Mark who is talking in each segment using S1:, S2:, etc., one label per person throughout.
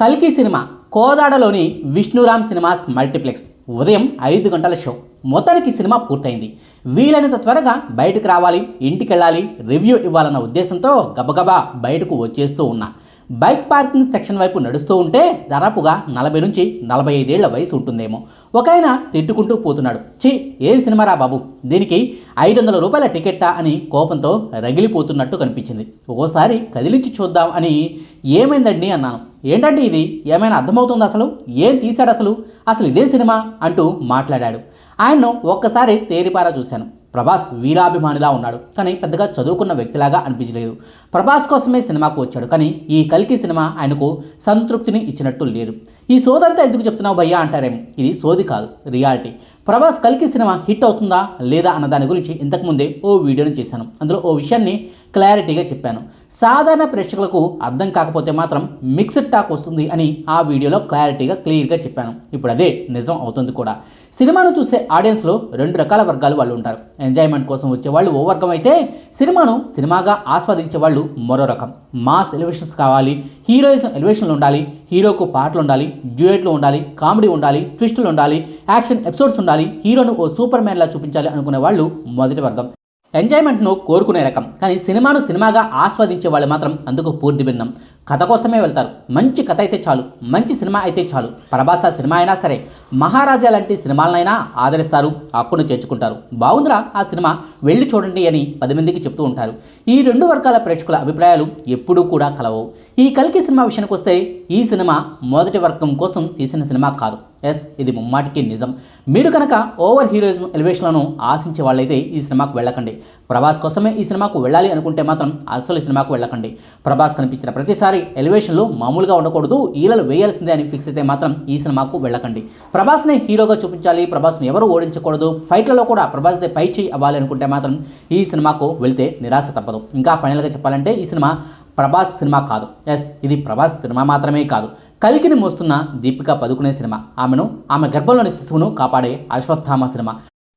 S1: కల్కి సినిమా కోదాడలోని Vishnuram cinemas multiplex. ఉదయం ఐదు గంటల షో. మొత్తానికి సినిమా పూర్తయింది. వీలైనంత త్వరగా బయటకు రావాలి ఇంటికి వెళ్ళాలి రివ్యూ ఇవ్వాలన్న ఉద్దేశంతో గబగబా బయటకు వచ్చేస్తూ ఉన్నా. బైక్ పార్కింగ్ సెక్షన్ వైపు నడుస్తూ ఉంటే దాదాపుగా నలభై నుంచి నలభై ఐదేళ్ళ వయసు ఉంటుందేమో. ఒక ఆయన తిట్టుకుంటూ పోతున్నాడు. ఛీ ఏం సినిమారా బాబు? దీనికి ఐదు వందల రూపాయల టికెట్టా అని కోపంతో రగిలిపోతున్నట్టు కనిపించింది. ఓసారి కదిలించి చూద్దాం అని ఏమైందండి అన్నాను. ఏంటండి ఇది? ఏమైనా అర్థమవుతుంది అసలు? ఏం తీశాడు అసలు? అసలు ఇదే సినిమా? అంటూ మాట్లాడాడు. ఆయన్ను ఒక్కసారి తేరిపారా చూశాను. ప్రభాస్ వీరాభిమానిలా ఉన్నాడు. కానీ పెద్దగా చదువుకున్న వ్యక్తిలాగా అనిపించలేదు. ప్రభాస్ కోసమే సినిమాకు వచ్చాడు. కానీ ఈ కల్కి సినిమా ఆయనకు సంతృప్తిని ఇచ్చినట్టు లేదు. ఈ సోదంతా ఎందుకు చెప్తున్నావు భయ్యా అంటారేమో. ఇది సోది కాదు రియాలిటీ. ప్రభాస్ కల్కి సినిమా హిట్ అవుతుందా లేదా అన్న దాని గురించి ఇంతకుముందే ఓ వీడియోని చేశాను. అందులో ఓ విషయాన్ని క్లారిటీగా చెప్పాను. సాధారణ ప్రేక్షకులకు అర్థం కాకపోతే మాత్రం మిక్స్డ్ టాక్ వస్తుంది అని ఆ వీడియోలో క్లారిటీగా క్లియర్గా చెప్పాను. ఇప్పుడు అదే నిజం అవుతుంది కూడా. సినిమాను చూసే ఆడియన్స్లో రెండు రకాల వర్గాలు వాళ్ళు ఉంటారు. ఎంజాయ్మెంట్ కోసం వచ్చే వాళ్ళు ఓ వర్గం అయితే సినిమాను సినిమాగా ఆస్వాదించే వాళ్ళు మరో రకం. మాస్ ఎలివేషన్స్ కావాలి హీరోయిజం ఎలివేషన్లు ఉండాలి హీరోకు పాటలు ఉండాలి డ్యూయెట్లు ఉండాలి కామెడీ ఉండాలి ట్విస్టులు ఉండాలి యాక్షన్ ఎపిసోడ్స్ ఉండాలి హీరోను ఓ సూపర్ మ్యాన్లా చూపించాలి అనుకునే వాళ్ళు మొదటి వర్గం. ఎంజాయ్మెంట్ను కోరుకునే రకం. కానీ సినిమాను సినిమాగా ఆస్వాదించే వాళ్ళు మాత్రం అందుకు పూర్తి భిన్నం. కథ కోసమే వెళ్తారు. మంచి కథ అయితే చాలు. మంచి సినిమా అయితే చాలు. ప్రభాస సినిమా అయినా సరే మహారాజా లాంటి సినిమాలనైనా ఆదరిస్తారు. హక్కును చేర్చుకుంటారు. బాగుందిరా ఆ సినిమా? వెళ్ళి చూడండి అని పది మందికి చెప్తూ ఉంటారు. ఈ రెండు వర్గాల ప్రేక్షకుల అభిప్రాయాలు ఎప్పుడూ కూడా కలవవు. ఈ కలికి సినిమా విషయానికి వస్తే ఈ సినిమా మొదటి వర్గం కోసం తీసిన సినిమా కాదు. ఎస్ ఇది ముమ్మాటికి నిజం. మీరు కనుక ఓవర్ హీరోయిజం ఎలివేషన్లను ఆశించే వాళ్ళైతే ఈ సినిమాకు వెళ్ళకండి. ప్రభాస్ కోసమే ఈ సినిమాకు వెళ్ళాలి అనుకుంటే మాత్రం అసలు ఈ సినిమాకు వెళ్ళకండి. ప్రభాస్ కనిపించిన ప్రతిసారి ఎలివేషన్లు మామూలుగా ఉండకూడదు ఈలలు వేయాల్సిందే అని ఫిక్స్ అయితే మాత్రం ఈ సినిమాకు వెళ్ళకండి. ప్రభాస్ని హీరోగా చూపించాలి ప్రభాస్ని ఎవరు ఓడించకూడదు. ఫైట్లలో కూడా ప్రభాస్దే పై చేయి అవ్వాలి అనుకుంటే మాత్రం ఈ సినిమాకు వెళ్తే నిరాశ తప్పదు. ఇంకా ఫైనల్గా చెప్పాలంటే ఈ సినిమా ప్రభాస్ సినిమా కాదు. ఎస్ ఇది ప్రభాస్ సినిమా మాత్రమే కాదు. కలికిని మోస్తున్న దీపిక పదుకునే సినిమా. ఆమెను ఆమె గర్భంలోని శిశువును కాపాడే అశ్వత్థామ సినిమా.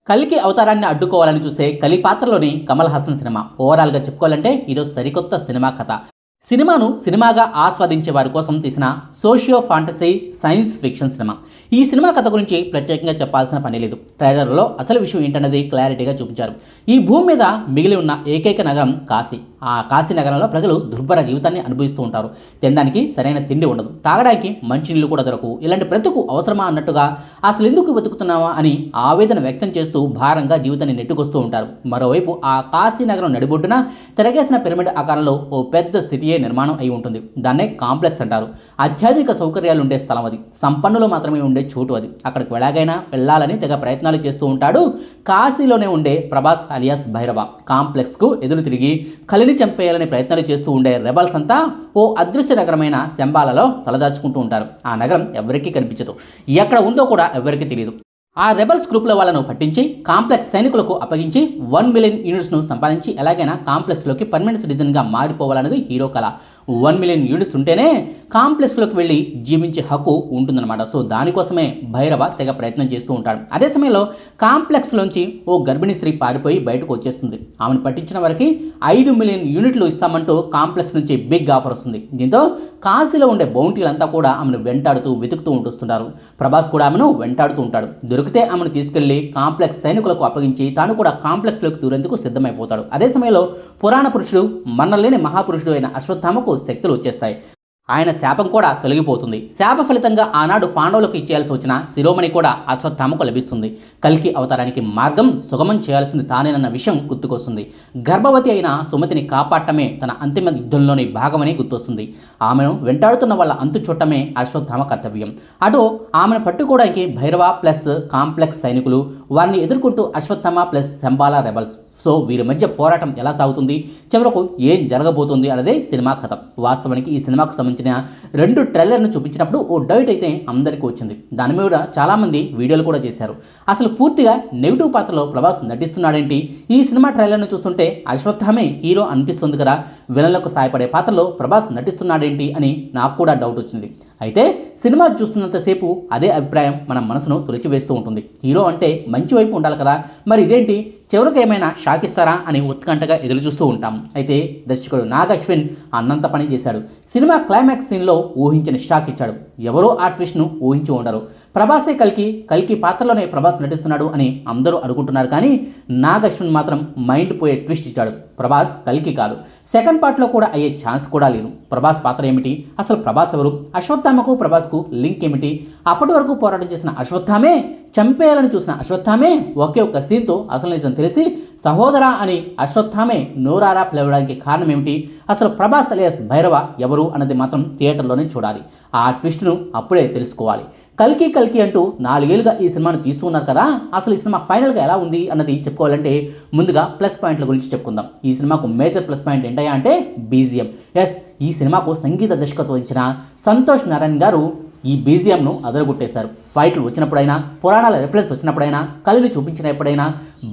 S1: కలికి అవతారాన్ని అడ్డుకోవాలని చూసే కలి పాత్రలోని కమల్ హాసన్ సినిమా. ఓవరాల్గా చెప్పుకోవాలంటే ఇదో సరికొత్త సినిమా కథ. సినిమాను సినిమాగా ఆస్వాదించే వారి కోసం తీసిన socio fantasy science fiction cinema. ఈ సినిమా కథ గురించి ప్రత్యేకంగా చెప్పాల్సిన పని లేదు. ట్రైలర్లో అసలు విషయం ఏంటన్నది క్లారిటీగా చూపించారు. ఈ భూమి మీద మిగిలి ఉన్న ఏకైక నగరం కాశీ. ఆ కాశీ నగరంలో ప్రజలు దుర్భర జీవితాన్ని అనుభవిస్తూ ఉంటారు. తినడానికి సరైన తిండి ఉండదు. తాగడానికి మంచినీళ్ళు కూడా దొరకవు. ఇలాంటి బ్రతుకు అవసరమా అన్నట్టుగా అసలు ఎందుకు బతుకుతున్నావా అని ఆవేదన వ్యక్తం చేస్తూ భారంగా జీవితాన్ని నెట్టుకొస్తూ ఉంటారు. మరోవైపు ఆ కాశీ నగరం నడిబొడ్డున తిరగేసిన పిరమిడ్ ఆకారంలో ఓ పెద్ద సిటీయే నిర్మాణం అయి ఉంటుంది. దాన్నే కాంప్లెక్స్ అంటారు. అత్యాధిక సౌకర్యాలు ఉండే స్థలం అది. సంపన్నులు మాత్రమే ఉండే చోటు అది. అక్కడికి ఎలాగైనా వెళ్ళాలని తెగ ప్రయత్నాలు చేస్తూ ఉంటాడు కాశీలోనే ఉండే ప్రభాస్ అలియాస్ భైరవ. కాంప్లెక్స్కు ఎదురు తిరిగి కలిని చంపేయాలని ప్రయత్నాలు చేస్తూ ఉండే రెబల్స్ అంతా ఓ అదృశ్య నగరమైన శంబాలలో తలదాచుకుంటూ ఉంటారు. ఆ నగరం ఎవరికీ కనిపించదు. ఎక్కడ ఉందో కూడా ఎవరికీ తెలియదు. ఆ రెబల్స్ గ్రూప్ల వాళ్ళను పట్టించి కాంప్లెక్స్ సైనికులకు అప్పగించి వన్ మిలియన్ యూనిట్స్ను సంపాదించి ఎలాగైనా కాంప్లెక్స్లోకి పర్మనెంట్ సిటిజన్గా మారిపోవాలన్నది హీరో కళ వన్ మిలియన్ యూనిట్స్ ఉంటేనే కాంప్లెక్స్లోకి వెళ్ళి జీవించే హక్కు ఉంటుందన్నమాట. సో దానికోసమే భైరవ తెగ ప్రయత్నం చేస్తూ ఉంటాడు. అదే సమయంలో కాంప్లెక్స్లోంచి ఓ గర్భిణీ స్త్రీ పారిపోయి బయటకు వచ్చేస్తుంది. ఆమెను పట్టించిన వారికి ఐదు మిలియన్ యూనిట్లు ఇస్తామంటూ కాంప్లెక్స్ నుంచి బిగ్ ఆఫర్ వస్తుంది. దీంతో కాశీలో ఉండే బౌంటీలంతా కూడా ఆమెను వెంటాడుతూ వెతుకుతూ ఉంటుంటారు ప్రభాస్ కూడా ఆమెను వెంటాడుతూ ఉంటాడు. దొరికితే ఆమెను తీసుకెళ్ళి కాంప్లెక్స్ సైనికులకు అప్పగించి తాను కూడా కాంప్లెక్స్లోకి దూరేందుకు సిద్ధమైపోతాడు. అదే సమయంలో పురాణ పురుషుడు మన్నలేని మహాపురుషుడు అయిన అశ్వత్థామకు శక్తులు వచ్చేస్తాయి. ఆయన శాపం కూడా తొలగిపోతుంది. శాప ఫలితంగా ఆనాడు పాండవులకు ఇచ్చేయాల్సి వచ్చిన శిరోమణి కూడా అశ్వత్థామకు లభిస్తుంది. కలికి అవతారానికి మార్గం సుగమం చేయాల్సింది తానేనన్న విషయం గుర్తుకొస్తుంది. గర్భవతి అయిన సుమతిని కాపాడటమే తన అంతిమ యుద్ధంలోని భాగమని గుర్తొస్తుంది. ఆమెను వెంటాడుతున్న వాళ్ళ అంతు చూడటమే అశ్వత్థామ కర్తవ్యం. అటు ఆమెను పట్టుకోవడానికి భైరవ ప్లస్ కాంప్లెక్స్ సైనికులు వారిని ఎదుర్కొంటూ Ashwatthama plus Shambhala rebels so వీరి మధ్య పోరాటం ఎలా సాగుతుంది? చివరకు ఏం జరగబోతుంది అన్నదే సినిమా కథ. వాస్తవానికి ఈ సినిమాకు సంబంధించిన రెండు ట్రైలర్ను చూపించినప్పుడు ఓ డౌట్ అయితే అందరికీ వచ్చింది. దాని మీద చాలామంది వీడియోలు కూడా చేశారు. అసలు పూర్తిగా నెగిటివ్ పాత్రలో ప్రభాస్ నటిస్తున్నాడేంటి? ఈ సినిమా ట్రైలర్ను చూస్తుంటే అశ్వత్థామే హీరో అనిపిస్తుంది కదా? విలన్లకు సాయపడే పాత్రలో ప్రభాస్ నటిస్తున్నాడేంటి అని నాకు కూడా డౌట్ వచ్చింది. అయితే సినిమా చూస్తున్నంతసేపు అదే అభిప్రాయం మన మనసును తొలిచివేస్తూ ఉంటుంది. హీరో అంటే మంచి వైపు ఉండాలి కదా. మరి ఇదేంటి? చివరికి ఏమైనా షాక్ ఇస్తారా అని ఉత్కంఠగా ఎదురు చూస్తూ ఉంటాం. అయితే దర్శకుడు నాగ్ అశ్విన్ అన్నంత పని చేశాడు. సినిమా క్లైమాక్స్ సీన్లో ఊహించిన షాక్ ఇచ్చాడు. ఎవరో ఆ ట్విస్ట్ను ఊహించి ఉండరు. ప్రభాసే కల్కి కల్కి పాత్రలోనే ప్రభాస్ నటిస్తున్నాడు అని అందరూ అనుకుంటున్నారు కానీ నాగ్ అశ్విన్ మాత్రం మైండ్ పోయే ట్విస్ట్ ఇచ్చాడు. ప్రభాస్ కల్కి కాదు. సెకండ్ పార్ట్లో కూడా అయ్యే ఛాన్స్ కూడా లేదు. ప్రభాస్ పాత్ర ఏమిటి? అసలు ప్రభాస్ ఎవరు? అశ్వత్థామకు ప్రభాస్కు లింక్ ఏమిటి? అప్పటి వరకు పోరాటం చేసిన అశ్వత్థామే చంపేయాలని చూసిన అశ్వత్థామే ఒకే ఒక్క సీన్తో అసలు నిజం తెలిసి సహోదరా అని అశ్వత్థామే నోరారా పిలవడానికి కారణం ఏమిటి? అసలు ప్రభాస్ అలియాస్ భైరవ ఎవరు అన్నది మాత్రం థియేటర్లోనే చూడాలి. ఆ ట్విస్ట్ను అప్పుడే తెలుసుకోవాలి. కల్కి కల్కి అంటూ నాలుగేళ్ళుగా ఈ సినిమాను తీస్తున్నారు కదా. అసలు ఈ సినిమా ఫైనల్గా ఎలా ఉంది అన్నది చెప్పుకోవాలంటే ముందుగా ప్లస్ పాయింట్ల గురించి చెప్పుకుందాం. ఈ సినిమాకు మేజర్ ప్లస్ పాయింట్ ఏంటయ్యా అంటే బీజిఎం. ఎస్ ఈ సినిమాకు సంగీత దర్శకత్వం ఇచ్చిన సంతోష్ నారాయణ్ గారు ఈ బీజిఎంను అదరగొట్టేశారు. ఫైట్లు వచ్చినప్పుడైనా పురాణాల రెఫరెన్స్ వచ్చినప్పుడైనా కలిని చూపించినప్పుడైనా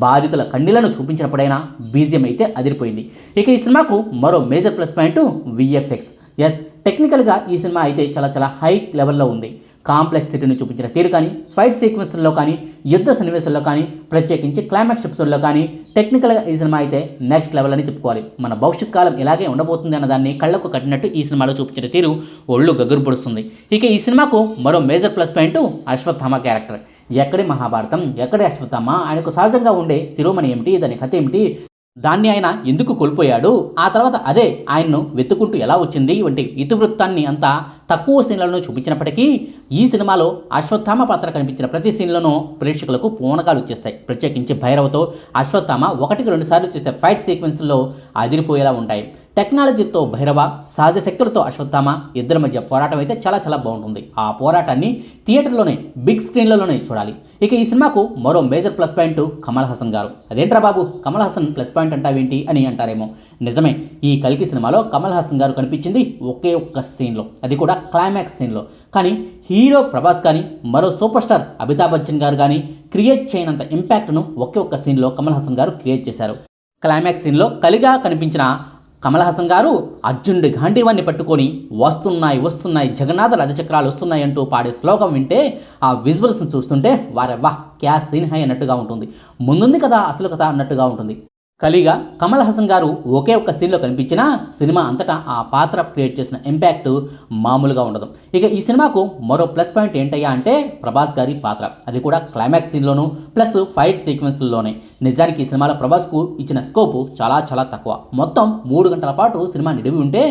S1: బాధితుల కండిలను చూపించినప్పుడైనా బీజిఎం అయితే అదిరిపోయింది. ఇక ఈ సినిమాకు మరో major plus point VFX. Yes టెక్నికల్గా ఈ సినిమా అయితే చాలా చాలా హై లెవెల్లో ఉంది. కాంప్లెక్సిటీని చూపించిన తీరు కానీ ఫైట్ సీక్వెన్స్లో కానీ యుద్ధ సన్నివేశాల్లో కానీ ప్రత్యేకించి క్లైమాక్స్ ఎపిసోడ్లో కానీ టెక్నికల్గా ఈ సినిమా అయితే నెక్స్ట్ లెవెల్ అని చెప్పుకోవాలి. మన భవిష్యత్ కాలం ఇలాగే ఉండబోతుంది అన్న దాన్ని కళ్ళకు కట్టినట్టు ఈ సినిమాలో చూపించిన తీరు ఒళ్ళు గగురు పొడుస్తుంది. ఇక ఈ సినిమాకు మరో major plus point Ashwatthama character. ఎక్కడి మహాభారతం ఎక్కడి అశ్వత్థామ? ఆయనకు సహజంగా ఉండే శిరోమణి ఏమిటి? దాని కథ ఏమిటి? దాన్ని ఆయన ఎందుకు కోల్పోయాడు? ఆ తర్వాత అదే ఆయన్ను వెతుకుంటూ ఎలా వచ్చింది? వంటి ఇతివృత్తాన్ని అంతా తక్కువ సీన్లను చూపించినప్పటికీ ఈ సినిమాలో అశ్వత్థామ పాత్ర కనిపించిన ప్రతి సీన్లోనూ ప్రేక్షకులకు పూనకాలు వచ్చేస్తాయి. ప్రత్యేకించి భైరవతో అశ్వత్థామ ఒకటికి రెండు సార్లు చేసే ఫైట్ సీక్వెన్స్లో అదిరిపోయేలా ఉంటాయి. టెక్నాలజీతో భైరవ సహజ శక్తులతో అశ్వత్థామ ఇద్దరి మధ్య పోరాటం అయితే చాలా చాలా బాగుంటుంది. ఆ పోరాటాన్ని థియేటర్లోనే బిగ్ స్క్రీన్లలోనే చూడాలి. ఇక ఈ సినిమాకు మరో major plus point Kamal Haasan garu. అదేంట్రా బాబు కమల్ హాసన్ ప్లస్ పాయింట్ అంటావేంటి అని అంటారేమో. నిజమే ఈ కలికి సినిమాలో కమల్ హాసన్ గారు కనిపించింది ఒకే ఒక్క సీన్లో. అది కూడా క్లైమాక్స్ సీన్లో. కానీ హీరో ప్రభాస్ కానీ మరో సూపర్ స్టార్ అమితాబ్ బచ్చన్ గారు కానీ క్రియేట్ చేయనంత ఇంపాక్ట్ను ఒకే ఒక్క సీన్లో కమల్ హాసన్ గారు క్రియేట్ చేశారు. క్లైమాక్స్ సీన్లో కలిగా కనిపించిన కమల్ హాసన్ గారు అర్జునుడి గాంధీవాన్ని పట్టుకొని వస్తున్నాయి వస్తున్నాయి జగన్నాథ రథచక్రాలు వస్తున్నాయి అంటూ పాడే శ్లోకం వింటే ఆ విజువల్స్ని చూస్తుంటే వారే వా క్యా సీన్ హై అన్నట్టుగా ఉంటుంది. ముందుంది కదా అసలు కథ అన్నట్టుగా ఉంటుంది. కలిగా కమల్ హాసన్ గారు ఒకే ఒక్క సీన్లో కనిపించినా సినిమా అంతటా ఆ పాత్ర క్రియేట్ చేసిన ఇంపాక్ట్ మామూలుగా ఉండదు. ఇక ఈ సినిమాకు మరో ప్లస్ పాయింట్ ఏంటయ్యా అంటే ప్రభాస్ గారి పాత్ర. అది కూడా క్లైమాక్స్ సీన్లోనూ ప్లస్ ఫైట్ సీక్వెన్స్లోనే నిజానికి ఈ సినిమాలో ప్రభాస్కు ఇచ్చిన స్కోప్ చాలా చాలా తక్కువ. మొత్తం మూడు గంటల పాటు సినిమా నిడివి ఉంటే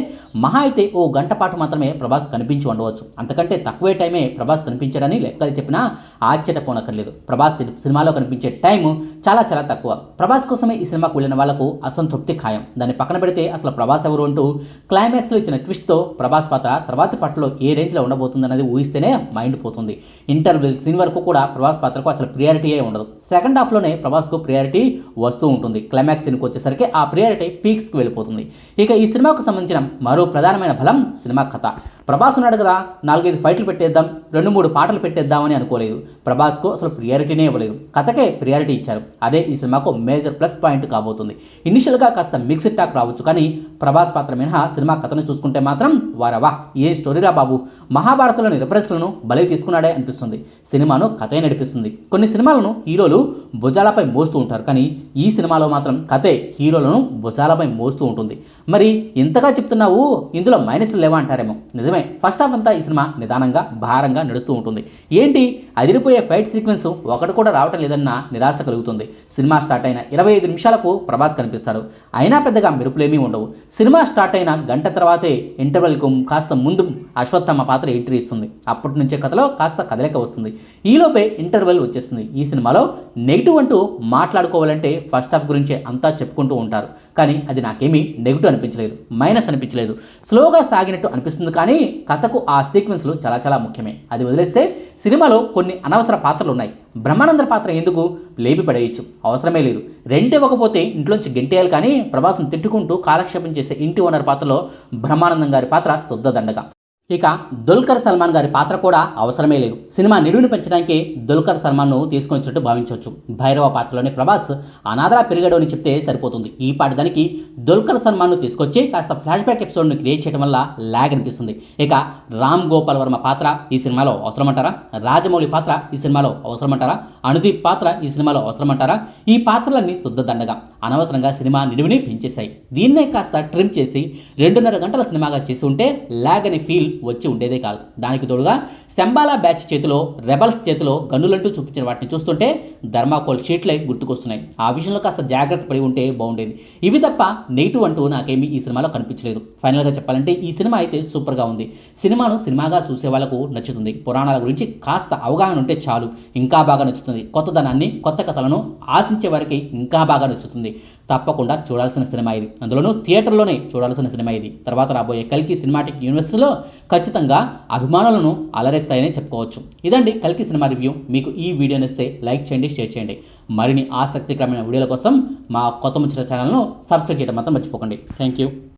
S1: మహా అయితే ఓ గంట పాటు మాత్రమే ప్రభాస్ కనిపించి ఉండవచ్చు. అంతకంటే తక్కువే టైమే ప్రభాస్ కనిపించడని లెక్కలు చెప్పినా ఆశ్చర్యపోనక్కర్లేదు. ప్రభాస్ సినిమాలో కనిపించే టైం చాలా చాలా తక్కువ. ప్రభాస్ కోసమే ఈ సినిమా వెళ్ళిన వాళ్ళకు అసంతృప్తి ఖాయం. దాన్ని పక్కన పెడితే అసలు ప్రభాస్ ఎవరు అంటూ క్లైమాక్స్లో ఇచ్చిన ట్విస్ట్తో ప్రభాస్ పాత్ర తర్వాతి పాటలో ఏ రేంజ్లో ఉండబోతుందన్నది ఊహిస్తేనే మైండ్ పోతుంది. ఇంటర్వెల్ సీన్ వరకు కూడా ప్రభాస్ పాత్రకు అసలు ప్రియారిటీయే ఉండదు. సెకండ్ హాఫ్లోనే ప్రభాస్కు ప్రియారిటీ వస్తూ ఉంటుంది. క్లైమాక్స్ సీన్కి వచ్చేసరికి ఆ ప్రియారిటీ పీక్స్కి వెళ్ళిపోతుంది. ఇక ఈ సినిమాకు సంబంధించిన మరో ప్రధానమైన బలం సినిమా కథ. ప్రభాస్ ఉన్నాడు కదా నాలుగైదు ఫైట్లు పెట్టేద్దాం రెండు మూడు పాటలు పెట్టేద్దామని అనుకోలేదు. ప్రభాస్కు అసలు ప్రియారిటీనే ఇవ్వలేదు. కథకే ప్రియారిటీ ఇచ్చారు. అదే ఈ సినిమాకు మేజర్ ప్లస్ పాయింట్ కాబోతుంది. ఇనిషియల్గా కాస్త మిక్స్డ్ టాక్ రావచ్చు కానీ ప్రభాస్ పాత్ర మినహా సినిమా కథను చూసుకుంటే మాత్రం వారవా ఏ స్టోరీరా బాబు? మహాభారతంలోని రిఫరెన్స్లను బలి తీసుకున్నాడే అనిపిస్తుంది. సినిమాను కథే నడిపిస్తుంది. కొన్ని సినిమాలను హీరోలు భుజాలపై మోస్తూ ఉంటారు కానీ ఈ సినిమాలో మాత్రం కథే హీరోలను భుజాలపై మోస్తూ ఉంటుంది. మరి ఇంతగా చెప్తున్నావు ఇందులో మైనస్లు లేవా అంటారేమో నిజమే ఫస్ట్ హాఫ్ అంతా ఈ సినిమా నిదానంగా భారంగా నడుస్తూ ఉంటుంది. ఏంటి? అదిరిపోయే ఫైట్ సీక్వెన్స్ ఒకటి కూడా రావటం లేదన్న నిరాశ కలుగుతుంది. సినిమా స్టార్ట్ అయిన ఇరవై ఐదు నిమిషాలకు ప్రభాస్ కనిపిస్తాడు. అయినా పెద్దగా మెరుపులేమీ ఉండవు. సినిమా స్టార్ట్ అయిన గంట తర్వాతే ఇంటర్వెల్కు కాస్త ముందు అశ్వత్థమ్మ పాత్ర ఎంట్రీ ఇస్తుంది. అప్పటి నుంచే కథలో కాస్త కదలిక వస్తుంది. ఈలోపే ఇంటర్వెల్ వచ్చేస్తుంది. ఈ సినిమాలో నెగిటివ్ అంటూ మాట్లాడుకోవాలంటే ఫస్ట్ హాఫ్ గురించే అంతా చెప్పుకుంటూ ఉంటారు. కానీ అది నాకేమీ నెగిటివ్ అనిపించలేదు మైనస్ అనిపించలేదు. స్లోగా సాగినట్టు అనిపిస్తుంది కానీ కథకు ఆ సీక్వెన్స్లు చాలా చాలా ముఖ్యమే. అది వదిలేస్తే సినిమాలో కొన్ని అనవసర పాత్రలు ఉన్నాయి. బ్రహ్మానందర పాత్ర ఎందుకు? లేపి పడేయచ్చు. అవసరమే లేదు. రెంట్ ఇవ్వకపోతే ఇంట్లోంచి గెంటేయాలి కానీ ప్రభాస్ను తిట్టుకుంటూ కాలక్షేపం చేసే ఇంటి ఓనర్ పాత్రలో బ్రహ్మానందం గారి పాత్ర శుద్ధ దండగా ఇక దుల్కర్ సల్మాన్ గారి పాత్ర కూడా అవసరమే లేదు. సినిమా నిడువుని పెంచడానికి దుల్కర్ సల్మాన్ను తీసుకొని వచ్చినట్టు భావించవచ్చు. భైరవ పాత్రలోని ప్రభాస్ అనాథలా పెరిగాడు అని చెప్తే సరిపోతుంది. ఈ పాటి దానికి దుల్కర్ సల్మాన్ను తీసుకొచ్చి కాస్త ఫ్లాష్ బ్యాక్ ఎపిసోడ్ను క్రియేట్ చేయడం వల్ల లాగ్ అనిపిస్తుంది. ఇక రామ్ గోపాల్ వర్మ పాత్ర ఈ సినిమాలో అవసరమంటారా? రాజమౌళి పాత్ర ఈ సినిమాలో అవసరమంటారా? అనుదీప్ పాత్ర ఈ సినిమాలో అవసరమంటారా? ఈ పాత్రలన్నీ శుద్ధ దండగా అనవసరంగా సినిమా నిడివిని పెంచేశాయి. దీన్నే కాస్త ట్రిమ్ చేసి రెండున్నర గంటల సినిమాగా చేసి ఉంటే లాగ్ అనే ఫీల్ వచ్చి ఉండేదే కాదు. దానికి తోడుగా శంబాలా బ్యాచ్ చేతిలో రెబల్స్ చేతిలో గన్నులంటూ చూపించిన వాటిని చూస్తుంటే ధర్మాకోల్ షీట్లే గుర్తుకొస్తున్నాయి. ఆ విషయంలో కాస్త జాగ్రత్త పడి ఉంటే బాగుండేది. ఇవి తప్ప నెగిటివ్ అంటూ నాకేమీ ఈ సినిమాలో కనిపించలేదు. ఫైనల్గా చెప్పాలంటే ఈ సినిమా అయితే సూపర్గా ఉంది. సినిమాను సినిమాగా చూసే వాళ్ళకు నచ్చుతుంది. పురాణాల గురించి కాస్త అవగాహన ఉంటే చాలు. ఇంకా బాగా నచ్చుతుంది. కొత్తదనాన్ని కొత్త కథలను ఆశించే వారికి ఇంకా బాగా నచ్చుతుంది. తప్పకుండా చూడాల్సిన సినిమా ఇది. అందులోనూ థియేటర్లోనే చూడాల్సిన సినిమా ఇది. తర్వాత రాబోయే కల్కి సినిమాటిక్ యూనివర్సిటీలో ఖచ్చితంగా అభిమానులను చేస్తాయని చెప్పుకోవచ్చు. ఇదండి కల్కి సినిమా రివ్యూ. మీకు ఈ వీడియో నచ్చితే లైక్ చేయండి షేర్ చేయండి. మరిన్ని ఆసక్తికరమైన వీడియోల కోసం మా కొత్త ముచ్చట ఛానల్ను సబ్స్క్రైబ్ చేయడం మాత్రం మర్చిపోకండి. Thank you.